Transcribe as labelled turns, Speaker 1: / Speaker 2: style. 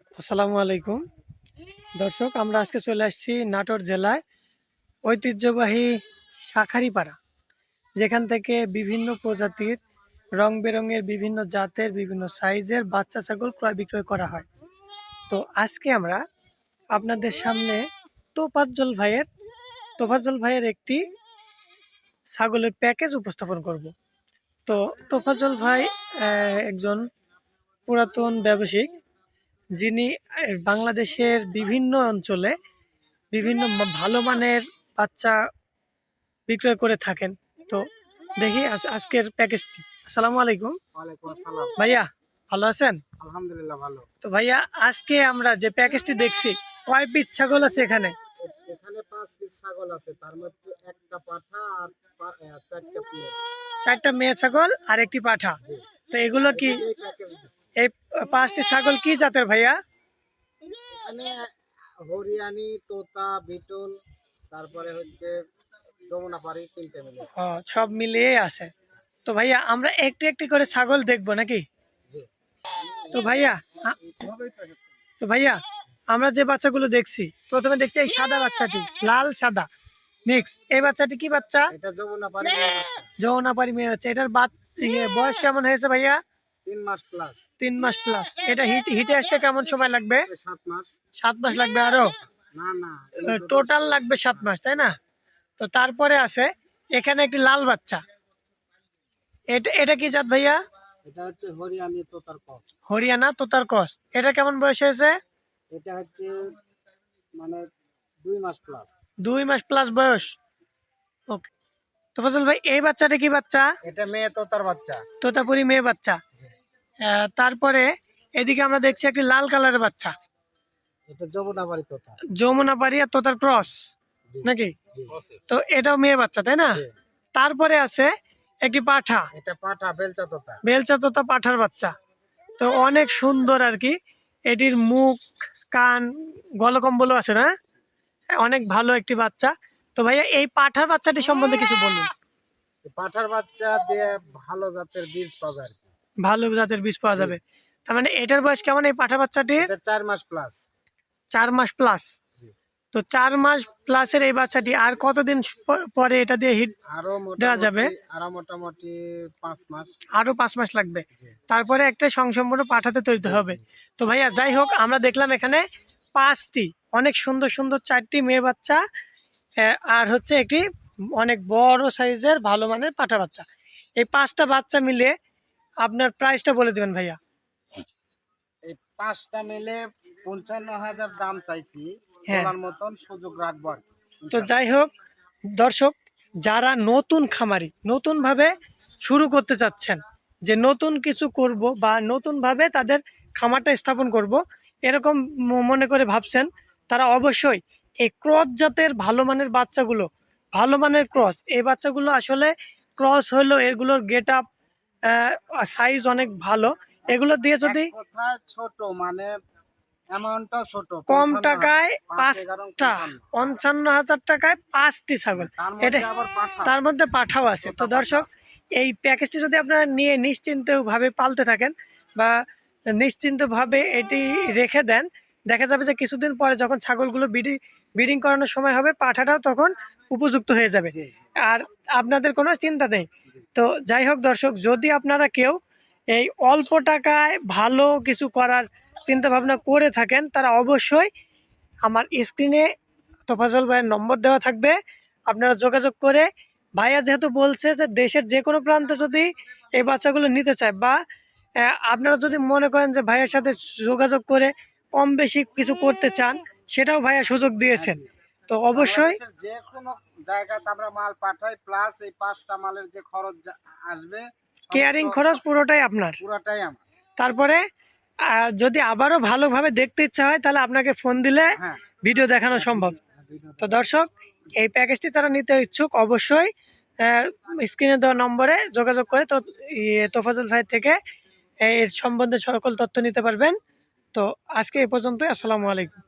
Speaker 1: আসসালামু আলাইকুম। দর্শক, আমরা আজকে চলে আসছি নাটোর জেলায় ঐতিহ্যবাহী শাখারিপাড়া, যেখান থেকে বিভিন্ন প্রজাতির রং বেরঙের বিভিন্ন জাতের, বিভিন্ন সাইজের বাচ্চা ছাগল ক্রয় বিক্রয় করা হয়। তো আজকে আমরা আপনাদের সামনে তোফাজ্জল ভাইয়ের তোফাজ্জল ভাইয়ের একটি ছাগলের প্যাকেজ উপস্থাপন করব। তো তোফাজ্জল ভাই একজন পুরাতন ব্যবসায়িক যিনি বাংলাদেশের বিভিন্ন অঞ্চলে বিভিন্ন ভালো মানের বাচ্চা বিক্রয় করে থাকেন। তো দেখি আজ- আজকের প্যাকেজটি। আসসালামু আলাইকুম। ভাইয়া ভালো আছেন?
Speaker 2: আলহামদুলিল্লাহ ভালো।
Speaker 1: তো ভাইয়া আজকে আমরা যে প্যাকেজটি দেখছি কয় পিস ছাগল আছে এখানে?
Speaker 2: এখানে পাঁচ পিস ছাগল আছে তার মধ্যে একটা পাঠা আর চারটা
Speaker 1: চারটা মেয়ে ছাগল আর একটি পাঠা। তো এগুলো কি
Speaker 2: এই
Speaker 1: পাঁচটি ছাগল কি জাতের ভাইয়া?
Speaker 2: হরিয়ানি তোতা বিটুল তারপরে হচ্ছে যমুনাপাড়ি তিনটে মিলে।
Speaker 1: সব মিলিয়ে আছে। তো ভাইয়া আমরা একটি একটি করে ছাগল দেখব নাকি? তো ভাইয়া তো ভাইয়া আমরা যে বাচ্চাগুলো দেখছি প্রথমে দেখছি এই সাদা বাচ্চাটি লাল সাদা। মিক্স এই বাচ্চাটি কি বাচ্চা?
Speaker 2: যমুনাপাড়ি মেয়ে বাচ্চা।
Speaker 1: যৌনাপারি মেয়ে হচ্ছে এটার ইয়ে বয়স কেমন হয়েছে ভাইয়া?
Speaker 2: তিন মাস প্লাস
Speaker 1: তিন মাস প্লাস এটা হিটে আসতে কেমন সময় লাগবে?
Speaker 2: সাত মাস।
Speaker 1: সাত মাস লাগবে আরও?
Speaker 2: না না
Speaker 1: টোটাল লাগবে সাত মাস তাই না? তো তারপরে আছে এখানে একটি লাল বাচ্চা। এটা এটা কি জাত ভাইয়া?
Speaker 2: এটা হচ্ছে হরিয়ানি তোতার কস।
Speaker 1: হরিয়ানা তোতার কস। এটা কেমন বয়স হয়েছে?
Speaker 2: এটা হচ্ছে মানে দুই মাস প্লাস
Speaker 1: দুই মাস প্লাস বয়স। ওকে তো ফজল ভাই এই বাচ্চাটা কি বাচ্চা?
Speaker 2: এটা মেয়ে তোতার বাচ্চা।
Speaker 1: তোতাপুরি মেয়ে বাচ্চা। তারপরে এদিকে আমরা দেখছি একটি লাল কালারের বাচ্চা। যমুনা পাড়ি আর তোতার ক্রস নাকি? তো এটাও মেয়ে বাচ্চা তাই না? তারপরে আছে একটি পাঠা।
Speaker 2: এটা পাঠা বেলচা তোতা।
Speaker 1: বেলচা তোতা পাঠার বাচ্চা। তো অনেক সুন্দর আর কি। এটির মুখ কান গলকম্বলও আছে না? অনেক ভালো একটি বাচ্চা। তো ভাইয়া এই পাঠার বাচ্চাটি সম্বন্ধে কিছু বলুন।
Speaker 2: পাঠার বাচ্চা দিয়ে ভালো জাতের বীজ পাবে আর কি।
Speaker 1: ভালো জাতের বীজ পাওয়া যাবে। তার মানে এটার বয়স কেমন এই পাঠা বাচ্চাটির?
Speaker 2: এটা চার মাস প্লাস
Speaker 1: চার মাস প্লাস তো চার মাস প্লাসের এই বাচ্চাটি আর কতদিন পরে এটা দিয়ে হিট দেওয়া যাবে?
Speaker 2: আরও মোটামুটি পাঁচ মাস।
Speaker 1: আরও পাঁচ মাস লাগবে। তারপরে একটা সংসম্পূর্ণ পাঠাতে তৈরি হবে। তো ভাইয়া যাই হোক আমরা দেখলাম এখানে পাঁচটি অনেক সুন্দর সুন্দর চারটি মেয়ে বাচ্চা আর হচ্ছে একটি অনেক বড় সাইজের ভালো মানের পাঠা বাচ্চা। এই পাঁচটা বাচ্চা মিলে আপনার প্রাইসটা বলে দিবেন ভাইয়া
Speaker 2: এই পাঁচটা মিলে পঞ্চান্ন হাজার দাম চাইছি
Speaker 1: হ্যাঁ।
Speaker 2: বলার মতন সুযোগ রাখব আর কি।
Speaker 1: তো যাই হোক দর্শক যারা নতুন খামারি নতুনভাবে শুরু করতে চাচ্ছেন যে নতুন কিছু করব বা নতুনভাবে তাদের খামারটা স্থাপন করব এরকম ম- মনে করে ভাবছেন তারা অবশ্যই এই ক্রস জাতের ভালো মানের বাচ্চাগুলো ভালো মানের ক্রস এই বাচ্চাগুলো আসলে ক্রস হলো এগুলোর গেট আপ সাইজ অনেক ভালো। এগুলো দিয়ে যদি
Speaker 2: ছোট মানে
Speaker 1: কম টাকায় পাঁচটা
Speaker 2: পঞ্চান্ন।
Speaker 1: হাজার টাকায় পাঁচটি ছাগল।
Speaker 2: তার
Speaker 1: এটা
Speaker 2: মধ্যে
Speaker 1: তার মধ্যে পাঠাও আছে। তো দর্শক এই প্যাকেজটি যদি আপনারা নিয়ে নিশ্চিন্তভাবে পালতে থাকেন বা নিশ্চিন্তভাবে এটি রেখে দেন দেখা যাবে যে কিছুদিন পরে যখন ছাগলগুলো বিডি ব্রিডিং করানোর সময় হবে পাঠাটাও তখন উপযুক্ত হয়ে যাবে। আর আপনাদের কোনো চিন্তা নেই। তো যাই হোক দর্শক যদি আপনারা কেউ এই অল্প টাকায় ভালো কিছু করার চিন্তা ভাবনা করে থাকেন তারা অবশ্যই আমার স্ক্রিনে তোফাজল ভাইয়ের নম্বর দেওয়া থাকবে। আপনারা যোগাযোগ করে ভাইয়া যেহেতু বলছে যে দেশের যে কোনো প্রান্তে যদি এই বাচ্চাগুলো নিতে চায় বা আপনারা যদি মনে করেন যে ভাইয়ের সাথে যোগাযোগ করে কম বেশি কিছু করতে চান সেটাও ভাইয়া সুযোগ দিয়েছেন। তো অবশ্যই।
Speaker 2: যে কোনো জায়গাতে আমরা মাল পাঠাই প্লাস এই পাঁচটা মালের যে খরচ আসবে
Speaker 1: কেয়ারিং খরচ পুরোটাই আপনার।
Speaker 2: পুরোটাই আমার।
Speaker 1: তারপরে যদি আবারও ভালোভাবে দেখতে ইচ্ছা হয় তাহলে আপনাকে ফোন দিলে
Speaker 2: হ্যাঁ।
Speaker 1: ভিডিও দেখানো সম্ভব। তো দর্শক এই প্যাকেজটি তারা নিতে ইচ্ছুক অবশ্যই স্ক্রিনে দেওয়া নম্বরে যোগাযোগ করে তো ইয়ে, তোফাজুল ভাই থেকে এর সম্বন্ধে সকল তথ্য নিতে পারবেন। তো আজকে এ পর্যন্তই আসসালামু আলাইকুম।